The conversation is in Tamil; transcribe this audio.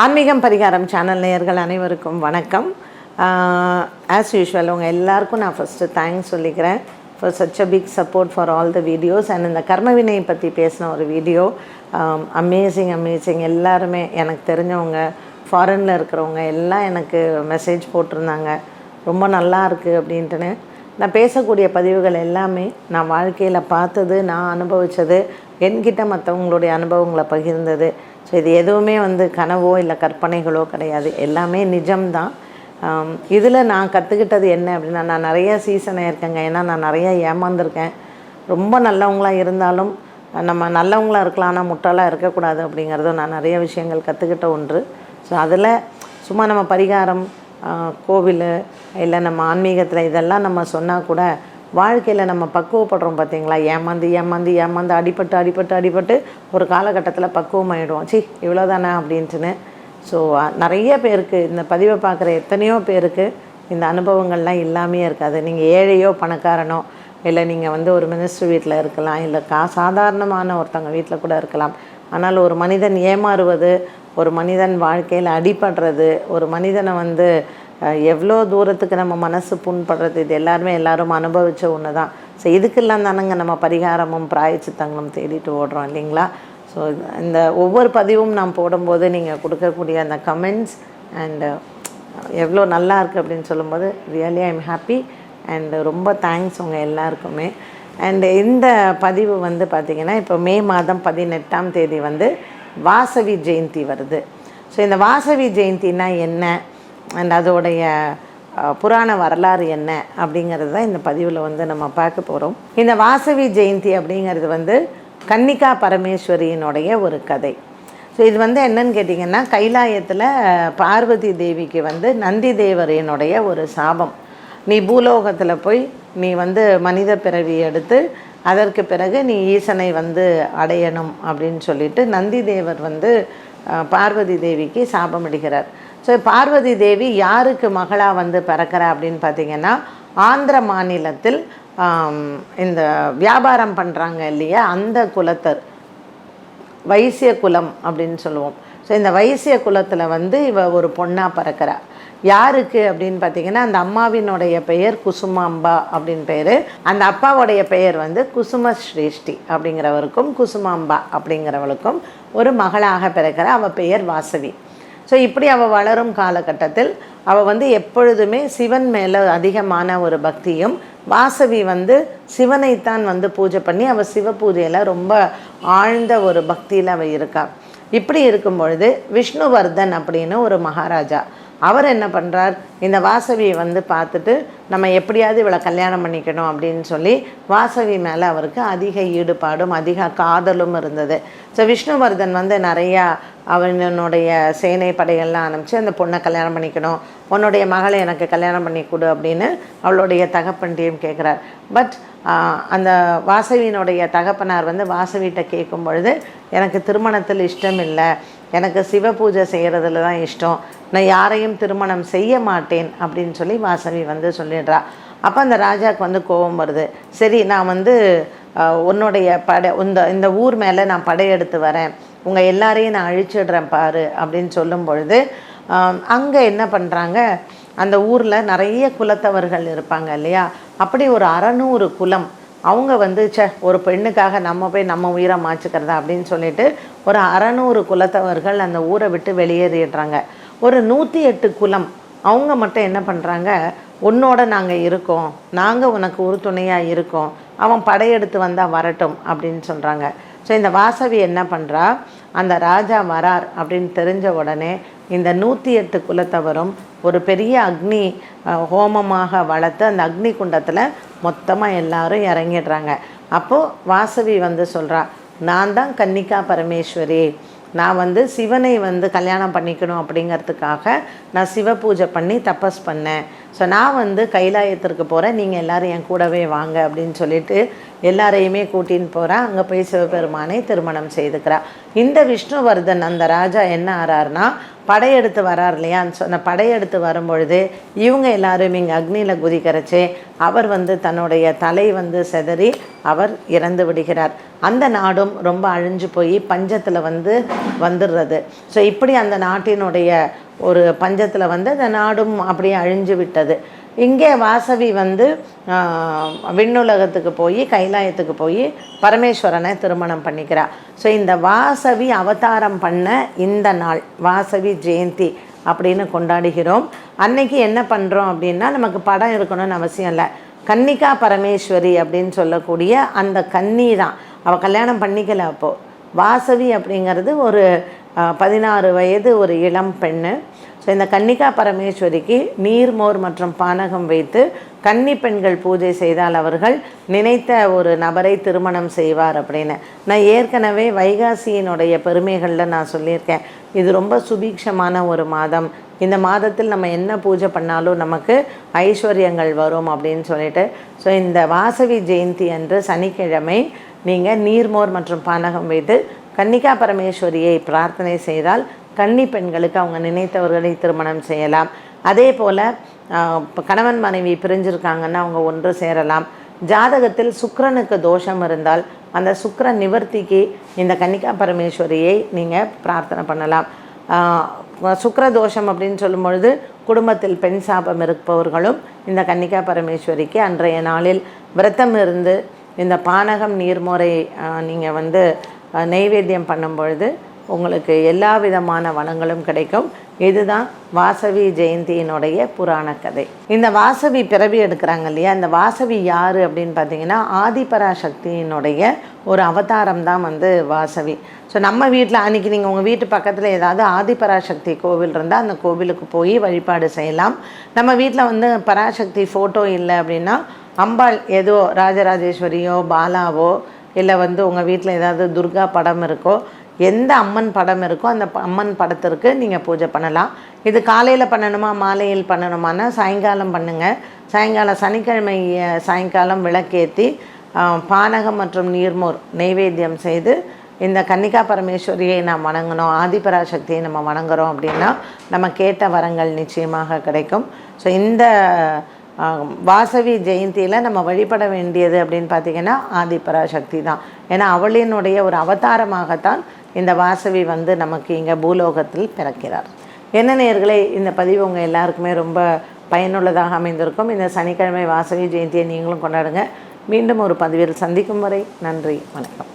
ஆன்மீகம் பரிகாரம் சேனல் நேயர்கள் அனைவருக்கும் வணக்கம். ஆஸ் யூஷுவல் உங்கள் எல்லாருக்கும் நான் ஃபஸ்ட்டு தேங்க்ஸ் சொல்லிக்கிறேன். For such a big support for all the videos and இந்த கர்மவினை பற்றி பேசின ஒரு வீடியோ அமேசிங் அமேசிங் எல்லாருமே எனக்கு தெரிஞ்சவங்க ஃபாரினில் இருக்கிறவங்க எல்லாம் எனக்கு மெசேஜ் போட்டிருந்தாங்க. ரொம்ப நல்லா இருக்குது அப்படின்ட்டுன்னு. நான் பேசக்கூடிய பதிவுகள் எல்லாமே நான் வாழ்க்கையில் பார்த்தது நான் அனுபவித்தது என்கிட்ட மற்றவங்களுடைய அனுபவங்களை பகிர்ந்தது. ஸோ இது எதுவுமே வந்து கனவோ இல்லை கற்பனைகளோ கிடையாது. எல்லாமே நிஜம்தான். இதில் நான் கற்றுக்கிட்டது என்ன அப்படின்னா நான் நிறைய சீசனாக இருக்கேங்க. ஏன்னா நான் நிறைய ஏமாந்துருக்கேன். ரொம்ப நல்லவங்களாக இருந்தாலும் நம்ம நல்லவங்களாக இருக்கலாம். ஆனால் முட்டாளாக இருக்கக்கூடாது அப்படிங்கிறதும் நான் நிறைய விஷயங்கள் கற்றுக்கிட்ட ஒன்று. ஸோ அதில் சும்மா நம்ம பரிகாரம் கோவில் இல்லை நம்ம ஆன்மீகத்தில் இதெல்லாம் நம்ம சொன்னால் கூட வாழ்க்கையில் நம்ம பக்குவப்படுறோம் பார்த்தீங்களா ஏமாந்து ஏமாந்து ஏமாந்து அடிபட்டு அடிபட்டு அடிபட்டு ஒரு காலகட்டத்தில் பக்குவமாயிடுவோம். சி இவ்வளோதானே அப்படின்ட்டுன்னு. ஸோ நிறைய பேருக்கு இந்த பதிவை பார்க்குற எத்தனையோ பேருக்கு இந்த அனுபவங்கள்லாம் இல்லாமையே இருக்காது. நீங்கள் ஏழையோ பணக்காரனோ இல்லை நீங்கள் வந்து ஒரு மினிஸ்டர் வீட்டில் இருக்கலாம் இல்லை கா சாதாரணமான ஒருத்தவங்க வீட்டில் கூட இருக்கலாம். ஆனால் ஒரு மனிதன் ஏமாறுவது ஒரு மனிதன் வாழ்க்கையில் அடிபடுறது ஒரு மனிதனை வந்து எவ்வளோ தூரத்துக்கு நம்ம மனசு புண்படுறது? இது எல்லாருமே எல்லாரும் அனுபவித்த ஒன்று தான் ஸோ இதுக்கெல்லாம் தானங்க நம்ம பரிகாரமும் பிராயச்சித்தங்களும் தேடிட்டு ஓடுறோம் இல்லைங்களா? ஸோ இந்த ஒவ்வொரு பதிவும் நான் போடும்போது நீங்கள் கொடுக்கக்கூடிய அந்த கமெண்ட்ஸ் அண்டு எவ்வளோ நல்லா இருக்குது அப்படின்னு சொல்லும்போது really I am happy and ரொம்ப தேங்க்ஸ் உங்கள் எல்லாருக்குமே. அண்டு இந்த பதிவு வந்து பார்த்திங்கன்னா இப்போ மே மாதம் பதினெட்டாம் தேதி வந்து வாசவி ஜெயந்தி வருது. ஸோ இந்த வாசவி ஜெயந்தினா என்ன? அண்ட் அதோடைய புராண வரலாறு என்ன அப்படிங்கிறது தான் இந்த பதிவில் வந்து நம்ம பார்க்க போகிறோம் இந்த வாசவி ஜெயந்தி அப்படிங்கிறது வந்து கன்னிகா பரமேஸ்வரியினுடைய ஒரு கதை. ஸோ இது வந்து என்னன்னு கேட்டிங்கன்னா கைலாயத்தில் பார்வதி தேவிக்கு வந்து நந்தி தேவரையினுடைய ஒரு சாபம். நீ பூலோகத்தில் போய் நீ வந்து மனித பிறவி எடுத்து அதற்கு பிறகு நீ ஈசனை வந்து அடையணும் அப்படின்னு சொல்லிட்டு நந்தி தேவர் வந்து பார்வதி தேவிக்கு சாபமிடுகிறார். ஸோ பார்வதி தேவி யாருக்கு மகளாக வந்து பிறக்கிறா அப்படின்னு பார்த்தீங்கன்னா ஆந்திர மாநிலத்தில் இந்த வியாபாரம் பண்ணுறாங்க இல்லையா அந்த குலத்தர். வைசிய குலம் அப்படின்னு சொல்லுவோம். ஸோ இந்த வைசிய குலத்தில் வந்து இவ ஒரு பொண்ணாக பிறக்கிறா. யாருக்கு அப்படின்னு பார்த்தீங்கன்னா அந்த அம்மாவினுடைய பெயர் குசுமாம்பா அப்படின்னு பெயர் அந்த அப்பாவுடைய பெயர் வந்து குசும ஸ்ரேஷ்டி அப்படிங்கிறவருக்கும் குசுமாம்பா அப்படிங்கிறவளுக்கும் ஒரு மகளாக பிறக்கிற. அவள் பெயர் வாசவி. ஸோ இப்படி அவள் வளரும் காலகட்டத்தில் அவள் வந்து எப்பொழுதுமே சிவன் மேலே அதிகமான ஒரு பக்தியும் வாசவி வந்து சிவனைத்தான் வந்து பூஜை பண்ணி அவள் சிவ பூஜையில் ரொம்ப ஆழ்ந்த ஒரு பக்தியில் அவள் இருக்கா. இப்படி இருக்கும் பொழுது விஷ்ணுவர்தன் அப்படின்னு ஒரு மகாராஜா அவர் என்ன பண்ணுறார் இந்த வாசவியை வந்து பார்த்துட்டு நம்ம எப்படியாவது இவளை கல்யாணம் பண்ணிக்கணும் அப்படின்னு சொல்லி வாசவி மேலே அவருக்கு அதிக ஈடுபாடும் அதிக காதலும் இருந்தது. ஸோ விஷ்ணுவர்தன் வந்து நிறையா அவனுடைய சேனை படைகள்லாம் அனுப்பிச்சு அந்த பொண்ணை கல்யாணம் பண்ணிக்கணும். உன்னுடைய மகளை எனக்கு கல்யாணம் பண்ணி கொடு அப்படின்னு அவளுடைய தகப்பன்ட்டையும் கேட்குறார் பட் அந்த வாசவியினுடைய தகப்பனார் வந்து வாசவிகிட்ட கேட்கும் பொழுது எனக்கு திருமணத்தில் இஷ்டம் இல்லை எனக்கு சிவ பூஜை செய்கிறதுல தான் இஷ்டம். நான் யாரையும் திருமணம் செய்ய மாட்டேன் அப்படின்னு சொல்லி வாசவி வந்து சொல்லிடுறா. அப்போ அந்த ராஜாவுக்கு வந்து கோபம் வருது. சரி நான் வந்து உன்னுடைய படை இந்த இந்த ஊர் மேலே நான் படையெடுத்து வரேன். உங்கள் எல்லாரையும் நான் அழிச்சிடுறேன் பாரு அப்படின்னு சொல்லும் பொழுது அங்கே என்ன பண்ணுறாங்க அந்த ஊரில் நிறைய குலத்தவர்கள் இருப்பாங்க இல்லையா? அப்படி ஒரு அறநூறு குலம். அவங்க வந்து சே ஒரு பெண்ணுக்காக நம்ம போய் நம்ம உயிரை மாச்சுக்கிறதா அப்படின்னு சொல்லிட்டு ஒரு அறநூறு குலத்தவர்கள் அந்த ஊரை விட்டு வெளியேறிடுறாங்க. ஒரு நூற்றி எட்டு குலம். அவங்க மட்டும் என்ன பண்ணுறாங்க உன்னோட நாங்கள் இருக்கோம். நாங்கள் உனக்கு உறுதுணையாக இருக்கோம். அவன் படையெடுத்து வந்தால் வரட்டும் அப்படின்னு சொல்கிறாங்க ஸோ இந்த வாசவி என்ன பண்ணுறா அந்த ராஜா வரார் அப்படின்னு தெரிஞ்ச உடனே இந்த நூற்றி எட்டு குலத்தவரும் ஒரு பெரிய அக்னி ஹோமமாக வளர்த்து அந்த அக்னி குண்டத்தில் மொத்தமாக எல்லாரும் இறங்கிடுறாங்க. அப்போது வாசவி வந்து சொல்கிறா நான் தான் கன்னிகா பரமேஸ்வரி. நான் வந்து சிவனை வந்து கல்யாணம் பண்ணிக்கணும் அப்படிங்கிறதுக்காக நான் சிவ பூஜை பண்ணி தபஸ் பண்ணேன். ஸோ நான் வந்து கைலாயத்திற்கு போகிறேன் நீங்கள் எல்லோரும் என் கூடவே வாங்க அப்படின்னு சொல்லிட்டு எல்லாரையுமே கூட்டின்னு போகிறா அங்கே போய் சிவபெருமானை திருமணம் செய்துக்கிறா. இந்த விஷ்ணுவர்தன் அந்த ராஜா என்ன ஆறாருனா படையெடுத்து வரார் இல்லையான்னு சொன்ன படையெடுத்து வரும்பொழுது இவங்க எல்லாரும் இங்கே அக்னியில் குதிக்கிறச்சே அவர் வந்து தன்னுடைய தலை வந்து செதறி அவர் இறந்து விடுகிறார். அந்த நாடும் ரொம்ப அழிஞ்சு போய் பஞ்சத்தில் வந்து வந்துடுறது ஸோ இப்படி அந்த நாட்டினுடைய ஒரு பஞ்சத்தில் வந்து அந்த நாடும் அப்படியே அழிஞ்சு விட்டது. இங்கே வாசவி வந்து விண்ணுலகத்துக்கு போய் கைலாயத்துக்கு போய் பரமேஸ்வரனை திருமணம் பண்ணிக்கிறா. ஸோ இந்த வாசவி அவதாரம் பண்ண இந்த நாள் வாசவி ஜெயந்தி அப்படின்னு கொண்டாடுகிறோம். அன்னைக்கு என்ன பண்ணுறோம் அப்படின்னா நமக்கு படம் இருக்கணும்னு அவசியம் இல்லை. கன்னிகா பரமேஸ்வரி அப்படின்னு சொல்லக்கூடிய அந்த கன்னி தான். அவள் கல்யாணம் பண்ணிக்கல அப்போது வாசவி அப்படிங்கிறது ஒரு பதினாறு வயது ஒரு இளம் பெண்ணு. ஸோ இந்த கன்னிகா பரமேஸ்வரிக்கு நீர்மோர் மற்றும் பானகம் வைத்து கன்னி பெண்கள் பூஜை செய்தால் அவர்கள் நினைத்த ஒரு நபரை திருமணம் செய்வார் அப்படின்னு. நான் ஏற்கனவே வைகாசியினுடைய பெருமைகளில் நான் சொல்லியிருக்கேன். இது ரொம்ப சுபீக்ஷமான ஒரு மாதம். இந்த மாதத்தில் நம்ம என்ன பூஜை பண்ணாலும் நமக்கு ஐஸ்வர்யங்கள் வரும் அப்படின்னு சொல்லிட்டு. ஸோ இந்த வாசவி ஜெயந்தி அன்று சனிக்கிழமை நீங்கள் நீர்மோர் மற்றும் பானகம் வைத்து கன்னிகா பரமேஸ்வரியை பிரார்த்தனை செய்தால் கன்னி பெண்களுக்கு அவங்க நினைத்தவர்களை திருமணம் செய்யலாம். அதே போல் கணவன் மனைவி பிரிஞ்சிருக்காங்கன்னா அவங்க ஒன்று சேரலாம். ஜாதகத்தில் சுக்கரனுக்கு தோஷம் இருந்தால் அந்த சுக்கர நிவர்த்திக்கு இந்த கன்னிகா பரமேஸ்வரியை நீங்கள் பிரார்த்தனை பண்ணலாம். சுக்கர தோஷம் அப்படின்னு சொல்லும் பொழுது குடும்பத்தில் பெண் சாபம் இருப்பவர்களும் இந்த கன்னிகா பரமேஸ்வரிக்கு அன்றைய நாளில் விரதம் இருந்து இந்த பானகம் நீர்முறை நீங்கள் வந்து நெய்வேத்தியம் பண்ணும் பொழுது உங்களுக்கு எல்லா விதமான வளங்களும் கிடைக்கும். இதுதான் வாசவி ஜெயந்தியினுடைய புராண கதை. இந்த வாசவி பிறவி எடுக்கிறாங்க இல்லையா? இந்த வாசவி யார் அப்படின்னு பார்த்தீங்கன்னா ஆதிபராசக்தியினுடைய ஒரு அவதாரம் தான் வந்து வாசவி. ஸோ நம்ம வீட்டில் அன்றைக்கி நீங்கள் உங்கள் வீட்டு பக்கத்தில் ஏதாவது ஆதிபராசக்தி கோவில் இருந்தால் அந்த கோவிலுக்கு போய் வழிபாடு செய்யலாம். நம்ம வீட்டில் வந்து பராசக்தி ஃபோட்டோ இல்லை அப்படின்னா அம்பாள் ஏதோ ராஜராஜேஸ்வரியோ பாலாவோ இல்லை வந்து உங்கள் வீட்டில் ஏதாவது துர்கா படம் இருக்கோ எந்த அம்மன் படம் இருக்கோ அந்த ப- அம்மன் படத்திற்கு நீங்கள் பூஜை பண்ணலாம். இது காலையில் பண்ணணுமா மாலையில் பண்ணணுமானா சாயங்காலம் பண்ணுங்கள் சாயங்காலம் சனிக்கிழமை சாயங்காலம் விளக்கேற்றி பானகம் மற்றும் நீர்மோர் நெய்வேத்தியம் செய்து இந்த கன்னிகா பரமேஸ்வரியை நாம் வணங்கணும் ஆதிபராசக்தியை நம்ம வணங்குறோம் அப்படின்னா நம்ம கேட்ட வரங்கள் நிச்சயமாக கிடைக்கும். ஸோ இந்த வாசவி ஜெயந்தியில் நம்ம வழிபட வேண்டியது அப்படின்னு பார்த்தீங்கன்னா ஆதிபராசக்தி தான். ஏன்னா அவளினுடைய ஒரு அவதாரமாகத்தான் இந்த வாசவி வந்து நமக்கு இங்கே பூலோகத்தில் பிறக்கிறார். என்ன நேர்களே இந்த பதிவு உங்கள் எல்லாருக்குமே ரொம்ப பயனுள்ளதாக அமைந்திருக்கும். இந்த சனிக்கிழமை வாசவி ஜெயந்தியை நீங்களும் கொண்டாடுங்க. மீண்டும் ஒரு பதிவில் சந்திக்கும் வரை நன்றி வணக்கம்.